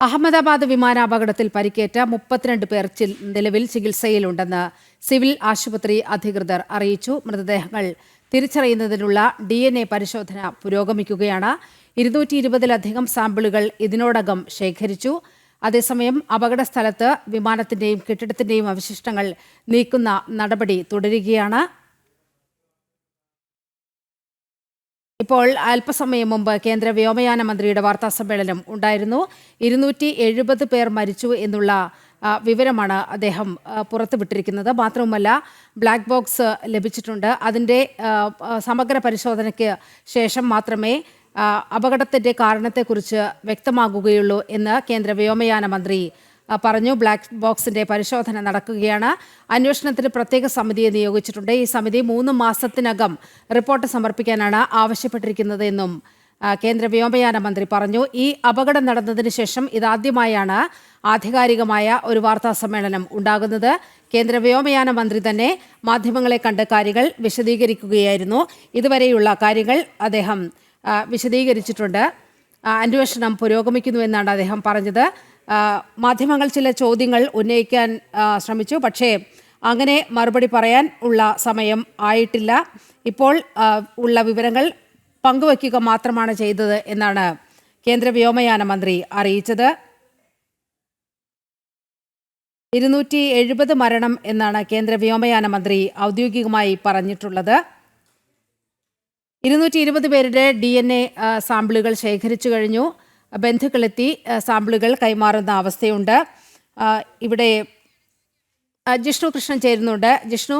അഹമ്മദാബാദ് വിമാനാപകടത്തിൽ പരിക്കേറ്റ മുപ്പത്തിരണ്ട് പേർ നിലവിൽ ചികിത്സയിലുണ്ടെന്ന് സിവിൽ ആശുപത്രി അധികൃതർ അറിയിച്ചു. മൃതദേഹങ്ങൾ തിരിച്ചറിയുന്നതിനുള്ള ഡി എൻ എ പരിശോധന പുരോഗമിക്കുകയാണ്. ഇരുന്നൂറ്റി ഇരുപതിലധികം സാമ്പിളുകൾ ഇതിനോടകം ശേഖരിച്ചു. അതേസമയം അപകട സ്ഥലത്ത് വിമാനത്തിന്റെയും കെട്ടിടത്തിന്റെയും അവശിഷ്ടങ്ങൾ നീക്കുന്ന നടപടി തുടരുകയാണ്. ഇപ്പോൾ അല്പസമയം മുമ്പ് കേന്ദ്ര വ്യോമയാന മന്ത്രിയുടെ വാർത്താ സമ്മേളനം ഉണ്ടായിരുന്നു. ഇരുന്നൂറ്റി എഴുപത് പേർ മരിച്ചു എന്നുള്ള വിവരമാണ് അദ്ദേഹം പുറത്തുവിട്ടിരിക്കുന്നത്. മാത്രവുമല്ല ബ്ലാക്ക് ബോക്സ് ലഭിച്ചിട്ടുണ്ട്. അതിന്റെ സമഗ്ര പരിശോധനയ്ക്ക് ശേഷം മാത്രമേ അപകടത്തിന്റെ കാരണത്തെക്കുറിച്ച് വ്യക്തമാകുകയുള്ളൂ എന്ന് കേന്ദ്ര വ്യോമയാന മന്ത്രി പറഞ്ഞു ബ്ലാക്ക് ബോക്സിന്റെ പരിശോധന നടക്കുകയാണ്. അന്വേഷണത്തിന് പ്രത്യേക സമിതിയെ നിയോഗിച്ചിട്ടുണ്ട്. ഈ സമിതി മൂന്ന് മാസത്തിനകം റിപ്പോർട്ട് സമർപ്പിക്കാനാണ് ആവശ്യപ്പെട്ടിരിക്കുന്നത് എന്നും കേന്ദ്ര വ്യോമയാന മന്ത്രി പറഞ്ഞു. ഈ അപകടം നടന്നതിന് ശേഷം ഇതാദ്യമായാണ് ആധികാരികമായ ഒരു വാർത്താ സമ്മേളനം ഉണ്ടാകുന്നത്. കേന്ദ്ര വ്യോമയാന മന്ത്രി തന്നെ മാധ്യമങ്ങളെ കണ്ട് കാര്യങ്ങൾ വിശദീകരിക്കുകയായിരുന്നു. ഇതുവരെയുള്ള കാര്യങ്ങൾ അദ്ദേഹം വിശദീകരിച്ചിട്ടുണ്ട്. അന്വേഷണം പുരോഗമിക്കുന്നുവെന്നാണ് അദ്ദേഹം പറഞ്ഞത്. മാധ്യമങ്ങൾ ചില ചോദ്യങ്ങൾ ഉന്നയിക്കാൻ ശ്രമിച്ചു. പക്ഷേ അങ്ങനെ മറുപടി പറയാൻ ഉള്ള സമയം ആയിട്ടില്ല. ഇപ്പോൾ ഉള്ള വിവരങ്ങൾ പങ്കുവയ്ക്കുക മാത്രമാണ് ചെയ്തത് എന്നാണ് കേന്ദ്ര വ്യോമയാന മന്ത്രി അറിയിച്ചത്. ഇരുന്നൂറ്റി എഴുപത് മരണം എന്നാണ് കേന്ദ്ര വ്യോമയാന മന്ത്രി ഔദ്യോഗികമായി പറഞ്ഞിട്ടുള്ളത്. ഇരുന്നൂറ്റി ഇരുപത് പേരുടെ ഡി എൻ എ സാമ്പിളുകൾ ശേഖരിച്ചു കഴിഞ്ഞു. ബന്ധുക്കളെത്തി സാമ്പിളുകൾ കൈമാറുന്ന അവസ്ഥയുണ്ട്. ഇവിടെ ജിഷ്ണു കൃഷ്ണൻ ചേരുന്നുണ്ട്. ജിഷ്ണു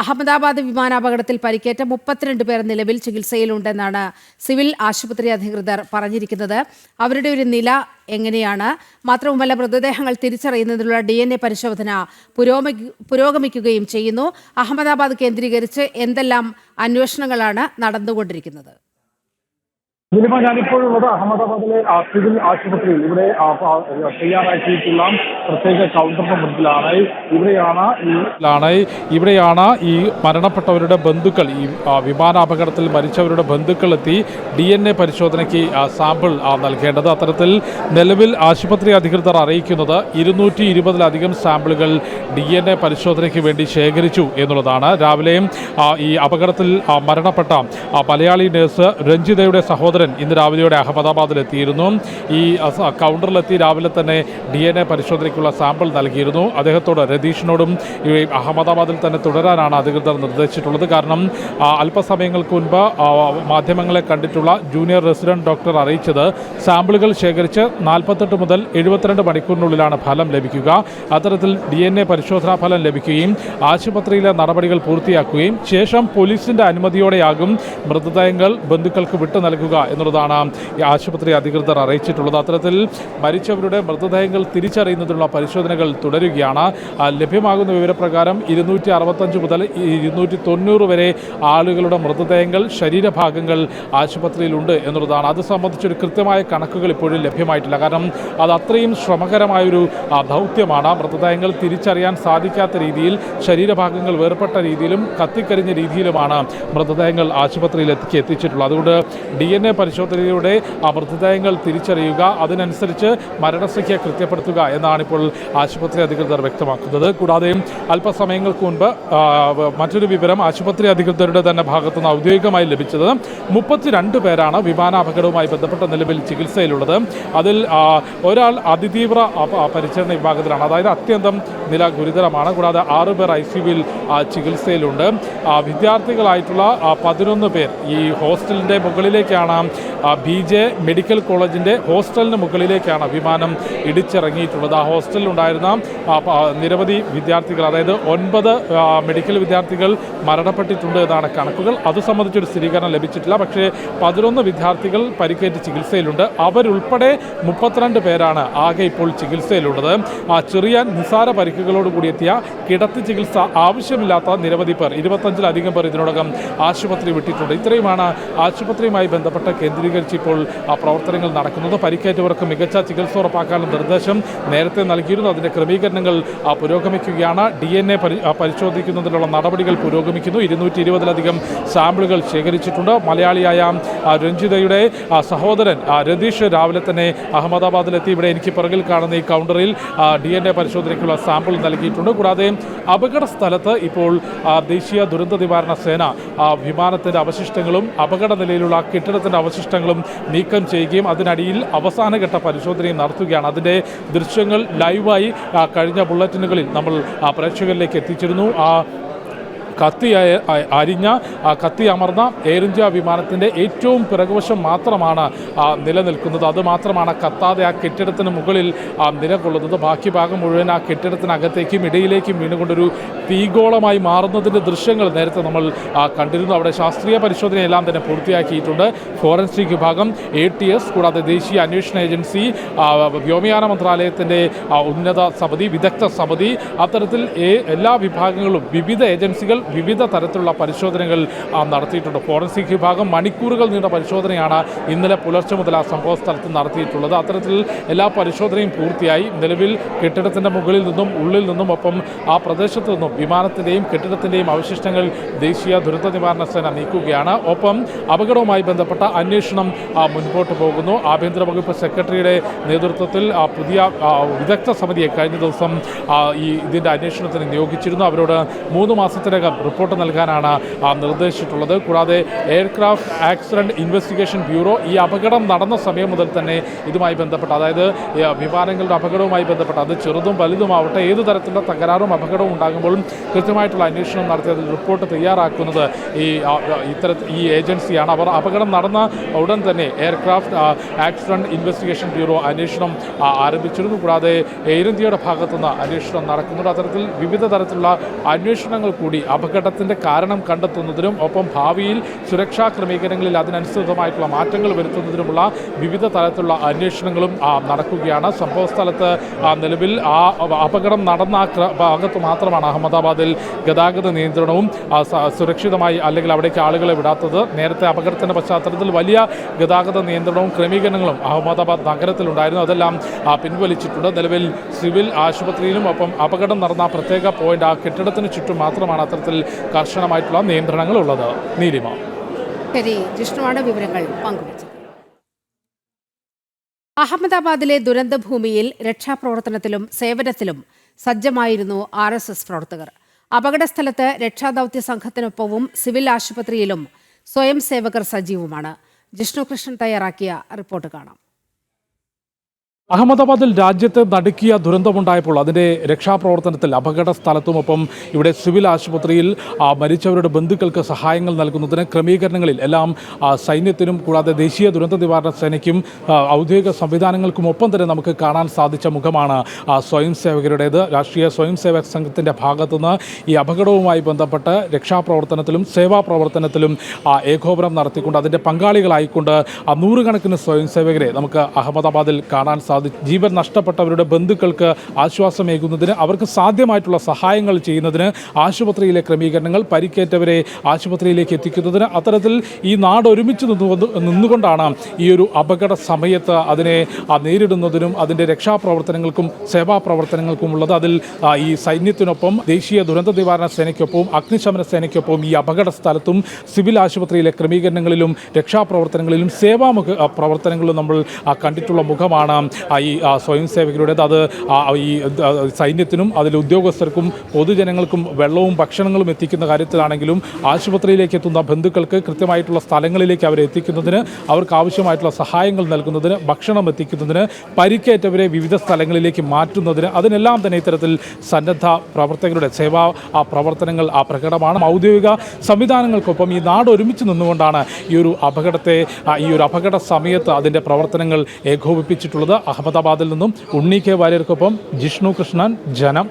അഹമ്മദാബാദ് വിമാനാപകടത്തിൽ പരിക്കേറ്റ മുപ്പത്തിരണ്ട് പേർ നിലവിൽ ചികിത്സയിലുണ്ടെന്നാണ് സിവിൽ ആശുപത്രി അധികൃതർ പറഞ്ഞിരിക്കുന്നത്. അവരുടെ ഒരു നില എങ്ങനെയാണ്? മാത്രവുമല്ല മൃതദേഹങ്ങൾ തിരിച്ചറിയുന്നതിനുള്ള ഡി എൻ എ പരിശോധന പുരോഗമി പുരോഗമിക്കുകയും ചെയ്യുന്നു. അഹമ്മദാബാദ് കേന്ദ്രീകരിച്ച് എന്തെല്ലാം അന്വേഷണങ്ങളാണ് നടന്നുകൊണ്ടിരിക്കുന്നത്? ദിലിമ ഞാനിപ്പോഴുള്ളത് അഹമ്മദാബാദിലെ സിവിൽ ആശുപത്രിയിൽ. ഇവിടെ തയ്യാറാക്കിയിട്ടുള്ള പ്രത്യേക കൗണ്ടറിന് മുൻപിലാണ്. ഇവിടെയാണ് ാണ് ഇവിടെയാണ് ഈ മരണപ്പെട്ടവരുടെ ബന്ധുക്കൾ ഈ വിമാനാപകടത്തിൽ മരിച്ചവരുടെ ബന്ധുക്കൾ എത്തി ഡി എൻ എ പരിശോധനയ്ക്ക് സാമ്പിൾ നൽകേണ്ടത്. അത്തരത്തിൽ നിലവിൽ ആശുപത്രി അധികൃതർ അറിയിക്കുന്നത് ഇരുന്നൂറ്റി ഇരുപതിലധികം സാമ്പിളുകൾ ഡി എൻ എ പരിശോധനയ്ക്ക് വേണ്ടി ശേഖരിച്ചു എന്നുള്ളതാണ്. രാവിലെയും ഈ അപകടത്തിൽ മരണപ്പെട്ട മലയാളി നഴ്സ് രഞ്ജിതയുടെ സഹോദരൻ ഇന്ന് രാവിലെയോടെ അഹമ്മദാബാദിലെത്തിയിരുന്നു. ഈ കൗണ്ടറിലെത്തി രാവിലെ തന്നെ ഡി എൻ എ പരിശോധനയ്ക്കുള്ള സാമ്പിൾ നൽകിയിരുന്നു. അദ്ദേഹത്തോട് രതീഷിനോടും അഹമ്മദാബാദിൽ തന്നെ തുടരാനാണ് അധികൃതർ നിർദ്ദേശിച്ചിട്ടുള്ളത്. കാരണം അല്പസമയങ്ങൾക്ക് മുൻപ് മാധ്യമങ്ങളെ കണ്ടിട്ടുള്ള ജൂനിയർ റെസിഡന്റ് ഡോക്ടർ അറിയിച്ചത് സാമ്പിളുകൾ ശേഖരിച്ച് നാൽപ്പത്തെട്ട് മുതൽ എഴുപത്തിരണ്ട് മണിക്കൂറിനുള്ളിലാണ് ഫലം ലഭിക്കുക. അത്തരത്തിൽ ഡി എൻ എ പരിശോധനാ ഫലം ലഭിക്കുകയും ആശുപത്രിയിലെ നടപടികൾ പൂർത്തിയാക്കുകയും ശേഷം പോലീസിന്റെ അനുമതിയോടെയാകും മൃതദേഹങ്ങൾ ബന്ധുക്കൾക്ക് വിട്ടു നൽകുക എന്നുള്ളതാണ് ആശുപത്രി അധികൃതർ അറിയിച്ചിട്ടുള്ളത്. അത്തരത്തിൽ മരിച്ചവരുടെ മൃതദേഹങ്ങൾ തിരിച്ചറിയുന്നതിനുള്ള പരിശോധനകൾ തുടരുകയാണ്. ലഭ്യമാകുന്ന വിവരപ്രകാരം ഇരുന്നൂറ്റി അറുപത്തഞ്ച് മുതൽ ഇരുന്നൂറ്റി തൊണ്ണൂറ് വരെ ആളുകളുടെ മൃതദേഹങ്ങൾ ശരീരഭാഗങ്ങൾ ആശുപത്രിയിലുണ്ട് എന്നുള്ളതാണ്. അത് സംബന്ധിച്ചൊരു കൃത്യമായ കണക്കുകൾ ഇപ്പോഴും ലഭ്യമായിട്ടില്ല. കാരണം അത് അത്രയും ശ്രമകരമായൊരു ദൗത്യമാണ്. മൃതദേഹങ്ങൾ തിരിച്ചറിയാൻ സാധിക്കാത്ത രീതിയിൽ ശരീരഭാഗങ്ങൾ വേർപെട്ട രീതിയിലും കത്തിക്കരിഞ്ഞ രീതിയിലുമാണ് മൃതദേഹങ്ങൾ ആശുപത്രിയിൽ എത്തിച്ചിട്ടുള്ളത്. അതുകൊണ്ട് ഡി എൻ എ പരിശോധനയിലൂടെ ആ തിരിച്ചറിയുക അതിനനുസരിച്ച് മരണസംഖ്യ കൃത്യപ്പെടുത്തുക എന്നാണ് ഇപ്പോൾ ആശുപത്രി അധികൃതർ വ്യക്തമാക്കുന്നത്. കൂടാതെ അല്പസമയങ്ങൾക്ക് മുൻപ് മറ്റൊരു വിവരം ആശുപത്രി അധികൃതരുടെ തന്നെ ഭാഗത്തുനിന്ന് ഔദ്യോഗികമായി ലഭിച്ചത്. മുപ്പത്തിരണ്ട് പേരാണ് വിമാനാപകടവുമായി ബന്ധപ്പെട്ട നിലവിൽ ചികിത്സയിലുള്ളത്. അതിൽ ഒരാൾ അതിതീവ്ര പരിചരണ വിഭാഗത്തിലാണ്. അതായത് അത്യന്തം നില ഗുരുതരമാണ്. കൂടാതെ ആറ് പേർ ഐ സി യുവിൽ ചികിത്സയിലുണ്ട്. വിദ്യാർത്ഥികളായിട്ടുള്ള പതിനൊന്ന് പേർ ഈ ഹോസ്റ്റലിന്റെ മുകളിലേക്കാണ് ബി ജെ മെഡിക്കൽ കോളേജിന്റെ ഹോസ്റ്റലിന് മുകളിലേക്കാണ് വിമാനം ഇടിച്ചിറങ്ങിയിട്ടുള്ളത്. ആ ഹോസ്റ്റലിലുണ്ടായിരുന്ന നിരവധി വിദ്യാർത്ഥികൾ അതായത് ഒൻപത് മെഡിക്കൽ വിദ്യാർത്ഥികൾ മരണപ്പെട്ടിട്ടുണ്ട് എന്നാണ് കണക്കുകൾ. അത് സംബന്ധിച്ചൊരു സ്ഥിരീകരണം ലഭിച്ചിട്ടില്ല. പക്ഷേ പതിനൊന്ന് വിദ്യാർത്ഥികൾ പരിക്കേറ്റ് ചികിത്സയിലുണ്ട്. അവരുൾപ്പെടെ മുപ്പത്തിരണ്ട് പേരാണ് ആകെ ഇപ്പോൾ ചികിത്സയിലുള്ളത്. ചെറിയ നിസാര പരിക്കുകളോട് കൂടി എത്തിയ കിടത്തി ചികിത്സ ആവശ്യമില്ലാത്ത നിരവധി പേർ ഇരുപത്തഞ്ചിലധികം പേർ ഇതിനോടകം ആശുപത്രി വിട്ടിട്ടുണ്ട്. ഇത്രയുമാണ് ആശുപത്രിയുമായി ബന്ധപ്പെട്ട കേന്ദ്രീകരിച്ച് ഇപ്പോൾ ആ പ്രവർത്തനങ്ങൾ നടക്കുന്നത്. പരിക്കേറ്റവർക്ക് മികച്ച ചികിത്സ ഉറപ്പാക്കാനുള്ള നിർദ്ദേശം നേരത്തെ നൽകിയിരുന്നു. അതിന്റെ ക്രമീകരണങ്ങൾ പുരോഗമിക്കുകയാണ്. ഡി എൻ എ പരിശോധിക്കുന്നതിനുള്ള നടപടികൾ പുരോഗമിക്കുന്നു. ഇരുന്നൂറ്റി ഇരുപതിലധികം സാമ്പിളുകൾ ശേഖരിച്ചിട്ടുണ്ട്. മലയാളിയായ രഞ്ജിതയുടെ സഹോദരൻ രതീഷ് രാവിലെ തന്നെ അഹമ്മദാബാദിലെത്തി. ഇവിടെ എനിക്ക് പിറകിൽ കാണുന്ന ഈ കൗണ്ടറിൽ ഡി എൻ എ പരിശോധനയ്ക്കുള്ള സാമ്പിൾ നൽകിയിട്ടുണ്ട്. കൂടാതെ അപകട സ്ഥലത്ത് ഇപ്പോൾ ദേശീയ ദുരന്ത നിവാരണ സേന വിമാനത്തിന്റെ അവശിഷ്ടങ്ങളും അപകട നിലയിലുള്ള കെട്ടിടത്തിന്റെ അവശിഷ്ടങ്ങളും നീക്കം ചെയ്യുകയും അതിനടിയിൽ അവസാനഘട്ട പരിശോധനയും നടത്തുകയാണ്. അതിന്റെ ദൃശ്യങ്ങൾ ലൈവായി കഴിഞ്ഞ ബുള്ളറ്റിനുകളിൽ നമ്മൾ പ്രേക്ഷകരിലേക്ക് എത്തിച്ചിരുന്നു. ആ കത്തി അരിഞ്ഞ കത്തി അമർന്ന എയർ ഇന്ത്യ വിമാനത്തിന്റെ ഏറ്റവും പിറകുവശം മാത്രമാണ് നിലനിൽക്കുന്നത്. അതുമാത്രമാണ് കത്താതെ ആ കെട്ടിടത്തിന് മുകളിൽ നിലകൊള്ളുന്നത്. ബാക്കി ഭാഗം മുഴുവൻ ആ കെട്ടിടത്തിനകത്തേക്കും ഇടയിലേക്കും വീണുകൊണ്ടൊരു തീഗോളമായി മാറുന്നതിന്റെ ദൃശ്യങ്ങൾ നേരത്തെ നമ്മൾ കണ്ടിരുന്നു. അവിടെ ശാസ്ത്രീയ പരിശോധനയെല്ലാം തന്നെ പൂർത്തിയാക്കിയിട്ടുണ്ട്. ഫോറൻസിക് വിഭാഗം എ ടി എസ് കൂടാതെ ദേശീയ അന്വേഷണ ഏജൻസി വ്യോമയാന മന്ത്രാലയത്തിന്റെ ഉന്നത സമിതി വിദഗ്ധ സമിതി അത്തരത്തിൽ എല്ലാ വിഭാഗങ്ങളും വിവിധ ഏജൻസികൾ വിവിധ തരത്തിലുള്ള പരിശോധനകൾ നടത്തിയിട്ടുണ്ട്. ഫോറൻസിക് വിഭാഗം മണിക്കൂറുകൾ നീണ്ട പരിശോധനയാണ് ഇന്നലെ പുലർച്ചെ മുതൽ ആ സംഭവ സ്ഥലത്ത് നടത്തിയിട്ടുള്ളത്. അത്തരത്തിൽ എല്ലാ പരിശോധനയും പൂർത്തിയായി. നിലവിൽ കെട്ടിടത്തിന്റെ മുകളിൽ നിന്നും ഉള്ളിൽ നിന്നും ഒപ്പം ആ പ്രദേശത്ത് നിന്നും വിമാനത്തിന്റെയും കെട്ടിടത്തിന്റെയും അവശിഷ്ടങ്ങൾ ദേശീയ ദുരന്ത നിവാരണ സേന നീക്കുകയാണ്. ഒപ്പം അപകടവുമായി ബന്ധപ്പെട്ട അന്വേഷണം മുൻപോട്ട് പോകുന്നു. ആഭ്യന്തര വകുപ്പ് സെക്രട്ടറിയുടെ നേതൃത്വത്തിൽ പുതിയ വിദഗ്ധ സമിതിയെ കഴിഞ്ഞ ദിവസം ഈ ഇതിന്റെ അന്വേഷണത്തിന് നിയോഗിച്ചിരുന്നു. അവരോട് മൂന്ന് മാസത്തിനകം റിപ്പോർട്ട് നൽകാനാണ് നിർദ്ദേശിച്ചിട്ടുള്ളത്. കൂടാതെ എയർക്രാഫ്റ്റ് ആക്സിഡന്റ് ഇൻവെസ്റ്റിഗേഷൻ ബ്യൂറോ ഈ അപകടം നടന്ന സമയം മുതൽ തന്നെ ഇതുമായി ബന്ധപ്പെട്ട് അതായത് വിമാനങ്ങളുടെ അപകടവുമായി ബന്ധപ്പെട്ട് അത് ചെറുതും വലുതുമാവട്ടെ ഏത് തരത്തിലുള്ള തകരാറും അപകടവും ഉണ്ടാകുമ്പോഴും കൃത്യമായിട്ടുള്ള അന്വേഷണം നടത്തി അതിൽ റിപ്പോർട്ട് തയ്യാറാക്കുന്നത് ഈ ഇത്തര ഈ ഏജൻസിയാണ്. അവർ അപകടം നടന്ന ഉടൻ തന്നെ എയർക്രാഫ്റ്റ് ആക്സിഡന്റ് ഇൻവെസ്റ്റിഗേഷൻ ബ്യൂറോ അന്വേഷണം ആരംഭിച്ചിരുന്നു. കൂടാതെ എയർ ഇന്ത്യയുടെ ഭാഗത്തുനിന്ന് അന്വേഷണം നടക്കുന്നുണ്ട്. അത്തരത്തിൽ വിവിധ തരത്തിലുള്ള അന്വേഷണങ്ങൾ കൂടി അപകടത്തിന്റെ കാരണം കണ്ടെത്തുന്നതിനും ഒപ്പം ഭാവിയിൽ സുരക്ഷാ ക്രമീകരണങ്ങളിൽ അതിനനുസൃതമായിട്ടുള്ള മാറ്റങ്ങൾ വരുത്തുന്നതിനുമുള്ള വിവിധ തരത്തിലുള്ള അന്വേഷണങ്ങളും നടക്കുകയാണ്. സംഭവ സ്ഥലത്ത് നിലവിൽ ആ അപകടം നടന്ന ഭാഗത്ത് മാത്രമാണ് അഹമ്മദാബാദിൽ ഗതാഗത നിയന്ത്രണവും സുരക്ഷിതമായി അല്ലെങ്കിൽ അവിടേക്ക് ആളുകളെ വിടാത്തത്. നേരത്തെ അപകടത്തിന്റെ പശ്ചാത്തലത്തിൽ വലിയ ഗതാഗത നിയന്ത്രണവും ക്രമീകരണങ്ങളും അഹമ്മദാബാദ് നഗരത്തിലുണ്ടായിരുന്നു. അതെല്ലാം പിൻവലിച്ചിട്ടുണ്ട്. നിലവിൽ സിവിൽ ആശുപത്രിയിലും ഒപ്പം അപകടം നടന്ന പ്രത്യേക പോയിന്റ് ആ കെട്ടിടത്തിന് ചുറ്റും മാത്രമാണ് അത്തരത്തിൽ കർശനമായിട്ടുള്ള നിയന്ത്രണങ്ങൾ ഉള്ളത് നീലിമ വിവരങ്ങൾ അഹമ്മദാബാദിലെ ദുരന്തഭൂമിയിൽ രക്ഷാപ്രവർത്തനത്തിലും സേവനത്തിലും സജ്ജമായിരുന്നു ആർ എസ് എസ് പ്രവർത്തകർ. അപകടസ്ഥലത്ത് രക്ഷാദൌത്യ സംഘത്തിനൊപ്പവും സിവിൽ ആശുപത്രിയിലും സ്വയം സേവകർ സജീവമാണ്. ജിഷ്ണു കൃഷ്ണൻ തയ്യാറാക്കിയ റിപ്പോർട്ട് കാണാം. അഹമ്മദാബാദിൽ രാജ്യത്തെ നടുക്കിയ ദുരന്തമുണ്ടായപ്പോൾ അതിന്റെ രക്ഷാപ്രവർത്തനത്തിൽ അപകട സ്ഥലത്തുമൊപ്പം ഇവിടെ സിവിൽ ആശുപത്രിയിൽ മരിച്ചവരുടെ ബന്ധുക്കൾക്ക് സഹായങ്ങൾ നൽകുന്നതിന് ക്രമീകരണങ്ങളിൽ എല്ലാം സൈന്യത്തിനും കൂടാതെ ദേശീയ ദുരന്ത നിവാരണ സേനയ്ക്കും ഔദ്യോഗിക സംവിധാനങ്ങൾക്കും ഒപ്പം തന്നെ നമുക്ക് കാണാൻ സാധിച്ച മുഖമാണ് സ്വയം സേവകരുടേത്. രാഷ്ട്രീയ സ്വയം സേവക സംഘത്തിന്റെ ഭാഗത്തുനിന്ന് ഈ അപകടവുമായി ബന്ധപ്പെട്ട് രക്ഷാപ്രവർത്തനത്തിലും സേവാ പ്രവർത്തനത്തിലും ഏകോപനം നടത്തിക്കൊണ്ട് അതിന്റെ പങ്കാളികളായിക്കൊണ്ട് നൂറുകണക്കിന് സ്വയം സേവകരെ നമുക്ക് അഹമ്മദാബാദിൽ കാണാൻ ജീവൻ നഷ്ടപ്പെട്ടവരുടെ ബന്ധുക്കൾക്ക് ആശ്വാസമേകുന്നതിന് അവർക്ക് സാധ്യമായിട്ടുള്ള സഹായങ്ങൾ ചെയ്യുന്നതിന് ആശുപത്രിയിലെ ക്രമീകരണങ്ങൾ പരിക്കേറ്റവരെ ആശുപത്രിയിലേക്ക് എത്തിക്കുന്നതിന് അത്തരത്തിൽ ഈ നാട് ഒരുമിച്ച് നിന്നുകൊണ്ടാണ് ഈ ഒരു അപകട സമയത്ത് അതിനെ നേരിടുന്നതിനും അതിന്റെ രക്ഷാപ്രവർത്തനങ്ങൾക്കും സേവാ പ്രവർത്തനങ്ങൾക്കും ഉള്ളത്. അതിൽ ഈ സൈന്യത്തിനൊപ്പം ദേശീയ ദുരന്ത നിവാരണ സേനയ്ക്കൊപ്പവും അഗ്നിശമന സേനയ്ക്കൊപ്പവും ഈ അപകട സ്ഥലത്തും സിവിൽ ആശുപത്രിയിലെ ക്രമീകരണങ്ങളിലും രക്ഷാപ്രവർത്തനങ്ങളിലും സേവാമുഖ പ്രവർത്തനങ്ങളും നമ്മൾ കണ്ടിട്ടുള്ള മുഖമാണ്. ഈ സ്വയം സേവകരുടേത് അത് ഈ സൈന്യത്തിനും അതിൽ ഉദ്യോഗസ്ഥർക്കും പൊതുജനങ്ങൾക്കും വെള്ളവും ഭക്ഷണങ്ങളും എത്തിക്കുന്ന കാര്യത്തിലാണെങ്കിലും ആശുപത്രിയിലേക്ക് എത്തുന്ന ബന്ധുക്കൾക്ക് കൃത്യമായിട്ടുള്ള സ്ഥലങ്ങളിലേക്ക് അവരെ എത്തിക്കുന്നതിന് അവർക്ക് ആവശ്യമായിട്ടുള്ള സഹായങ്ങൾ നൽകുന്നതിന് ഭക്ഷണം എത്തിക്കുന്നതിന് പരിക്കേറ്റവരെ വിവിധ സ്ഥലങ്ങളിലേക്ക് മാറ്റുന്നതിന് അതിനെല്ലാം തന്നെ ഇത്തരത്തിൽ സന്നദ്ധ പ്രവർത്തകരുടെ സേവാ ആ പ്രവർത്തനങ്ങൾ ആ പ്രകടമാണ്. ഔദ്യോഗിക സംവിധാനങ്ങൾക്കൊപ്പം ഈ നാട് ഒരുമിച്ച് നിന്നുകൊണ്ടാണ് ഈ ഒരു അപകടത്തെ ഈ ഒരു അപകട സമയത്ത് അതിന്റെ പ്രവർത്തനങ്ങൾ ഏകോപിപ്പിച്ചിട്ടുള്ളത്. അഹമ്മദാബാദിൽ നിന്നും ഉണ്ണി കെ വാര്യർക്കൊപ്പം ജിഷ്ണു കൃഷ്ണൻ ജനം